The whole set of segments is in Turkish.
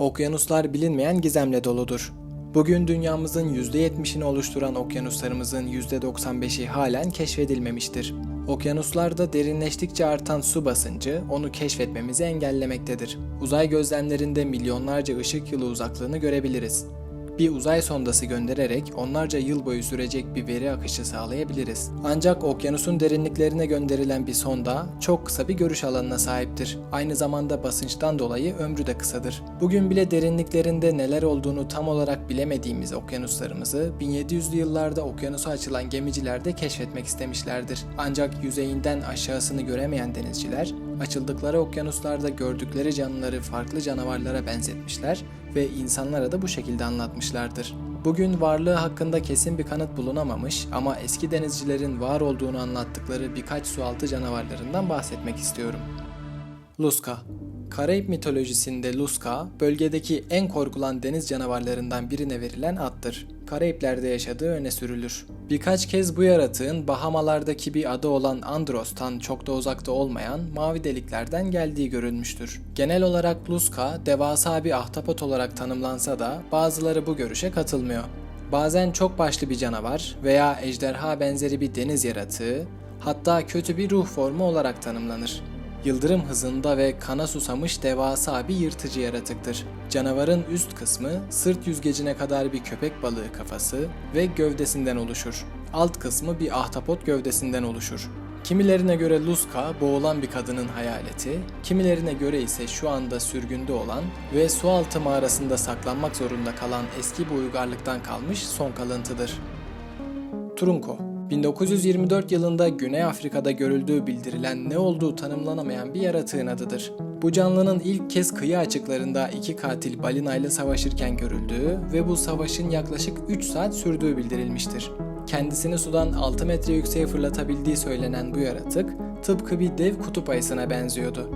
Okyanuslar bilinmeyen gizemle doludur. Bugün dünyamızın %70'ini oluşturan okyanuslarımızın %95'i halen keşfedilmemiştir. Okyanuslarda derinleştikçe artan su basıncı onu keşfetmemizi engellemektedir. Uzay gözlemlerinde milyonlarca ışık yılı uzaklığını görebiliriz. Bir uzay sondası göndererek onlarca yıl boyu sürecek bir veri akışı sağlayabiliriz. Ancak okyanusun derinliklerine gönderilen bir sonda çok kısa bir görüş alanına sahiptir. Aynı zamanda basınçtan dolayı ömrü de kısadır. Bugün bile derinliklerinde neler olduğunu tam olarak bilemediğimiz okyanuslarımızı 1700'lü yıllarda okyanusa açılan gemiciler de keşfetmek istemişlerdir. Ancak yüzeyinden aşağısını göremeyen denizciler açıldıkları okyanuslarda gördükleri canlıları farklı canavarlara benzetmişler ve insanlara da bu şekilde anlatmışlardır. Bugün varlığı hakkında kesin bir kanıt bulunamamış ama eski denizcilerin var olduğunu anlattıkları birkaç sualtı canavarlarından bahsetmek istiyorum. Luska Karayip mitolojisinde Luska, bölgedeki en korkulan deniz canavarlarından birine verilen addır. Karayipler'de yaşadığı öne sürülür. Birkaç kez bu yaratığın Bahamalardaki bir adı olan Andros'tan çok da uzakta olmayan mavi deliklerden geldiği görülmüştür. Genel olarak Luska, devasa bir ahtapot olarak tanımlansa da bazıları bu görüşe katılmıyor. Bazen çok başlı bir canavar veya ejderha benzeri bir deniz yaratığı, hatta kötü bir ruh formu olarak tanımlanır. Yıldırım hızında ve kana susamış devasa bir yırtıcı yaratıktır. Canavarın üst kısmı sırt yüzgecine kadar bir köpek balığı kafası ve gövdesinden oluşur. Alt kısmı bir ahtapot gövdesinden oluşur. Kimilerine göre Luska boğulan bir kadının hayaleti, kimilerine göre ise şu anda sürgünde olan ve sualtı mağarasında saklanmak zorunda kalan eski bir uygarlıktan kalmış son kalıntıdır. Trunko 1924 yılında Güney Afrika'da görüldüğü bildirilen ne olduğu tanımlanamayan bir yaratığın adıdır. Bu canlının ilk kez kıyı açıklarında iki katil balinayla savaşırken görüldüğü ve bu savaşın yaklaşık 3 saat sürdüğü bildirilmiştir. Kendisini sudan 6 metre yükseğe fırlatabildiği söylenen bu yaratık tıpkı bir dev kutup ayısına benziyordu.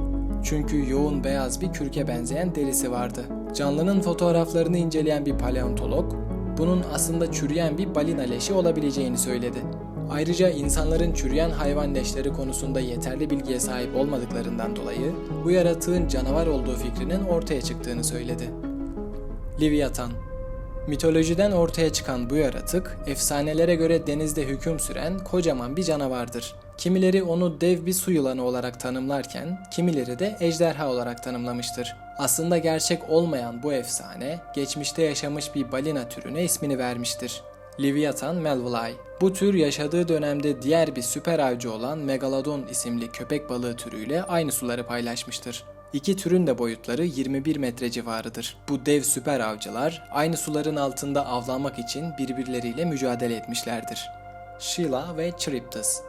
Çünkü yoğun beyaz bir kürke benzeyen derisi vardı. Canlının fotoğraflarını inceleyen bir paleontolog, bunun aslında çürüyen bir balina leşi olabileceğini söyledi. Ayrıca insanların çürüyen hayvan leşleri konusunda yeterli bilgiye sahip olmadıklarından dolayı bu yaratığın canavar olduğu fikrinin ortaya çıktığını söyledi. Livyatan Mitolojiden ortaya çıkan bu yaratık, efsanelere göre denizde hüküm süren kocaman bir canavardır. Kimileri onu dev bir su yılanı olarak tanımlarken, kimileri de ejderha olarak tanımlamıştır. Aslında gerçek olmayan bu efsane, geçmişte yaşamış bir balina türüne ismini vermiştir. Livyatan melvillei. Bu tür yaşadığı dönemde diğer bir süper avcı olan Megalodon isimli köpek balığı türüyle aynı suları paylaşmıştır. İki türün de boyutları 21 metre civarıdır. Bu dev süper avcılar aynı suların altında avlanmak için birbirleriyle mücadele etmişlerdir. Scylla ve Charybdis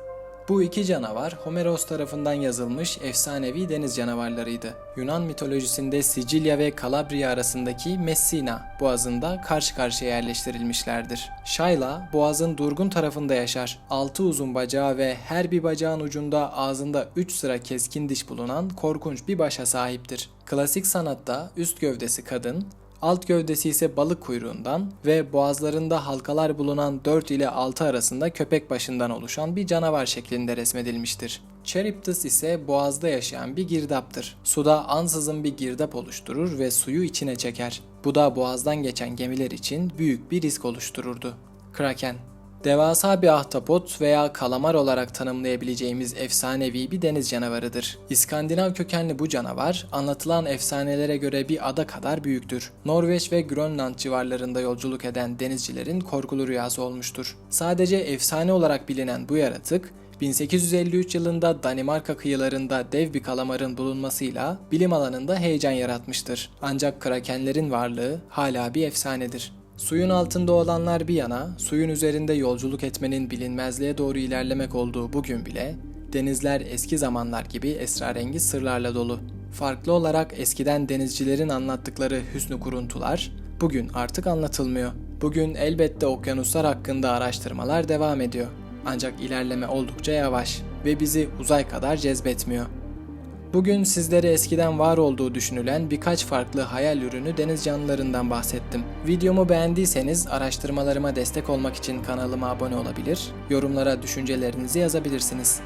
bu iki canavar Homeros tarafından yazılmış efsanevi deniz canavarlarıydı. Yunan mitolojisinde Sicilya ve Kalabria arasındaki Messina boğazında karşı karşıya yerleştirilmişlerdir. Şayla boğazın durgun tarafında yaşar. Altı uzun bacağı ve her bir bacağın ucunda ağzında 3 sıra keskin diş bulunan korkunç bir başa sahiptir. Klasik sanatta üst gövdesi kadın, Alt gövdesi ise balık kuyruğundan ve boğazlarında halkalar bulunan 4 ile 6 arasında köpek başından oluşan bir canavar şeklinde resmedilmiştir. Charybdis ise boğazda yaşayan bir girdaptır. Suda ansızın bir girdap oluşturur ve suyu içine çeker. Bu da boğazdan geçen gemiler için büyük bir risk oluştururdu. Kraken Devasa bir ahtapot veya kalamar olarak tanımlayabileceğimiz efsanevi bir deniz canavarıdır. İskandinav kökenli bu canavar anlatılan efsanelere göre bir ada kadar büyüktür. Norveç ve Grönland civarlarında yolculuk eden denizcilerin korkulu rüyası olmuştur. Sadece efsane olarak bilinen bu yaratık 1853 yılında Danimarka kıyılarında dev bir kalamarın bulunmasıyla bilim alanında heyecan yaratmıştır. Ancak krakenlerin varlığı hala bir efsanedir. Suyun altında olanlar bir yana, suyun üzerinde yolculuk etmenin bilinmezliğe doğru ilerlemek olduğu bugün bile, denizler eski zamanlar gibi esrarengiz sırlarla dolu. Farklı olarak eskiden denizcilerin anlattıkları hüsnü kuruntular, bugün artık anlatılmıyor. Bugün elbette okyanuslar hakkında araştırmalar devam ediyor. Ancak ilerleme oldukça yavaş ve bizi uzay kadar cezbetmiyor. Bugün sizlere eskiden var olduğu düşünülen birkaç farklı hayal ürünü deniz canlılarından bahsettim. Videomu beğendiyseniz araştırmalarıma destek olmak için kanalıma abone olabilir, yorumlara düşüncelerinizi yazabilirsiniz.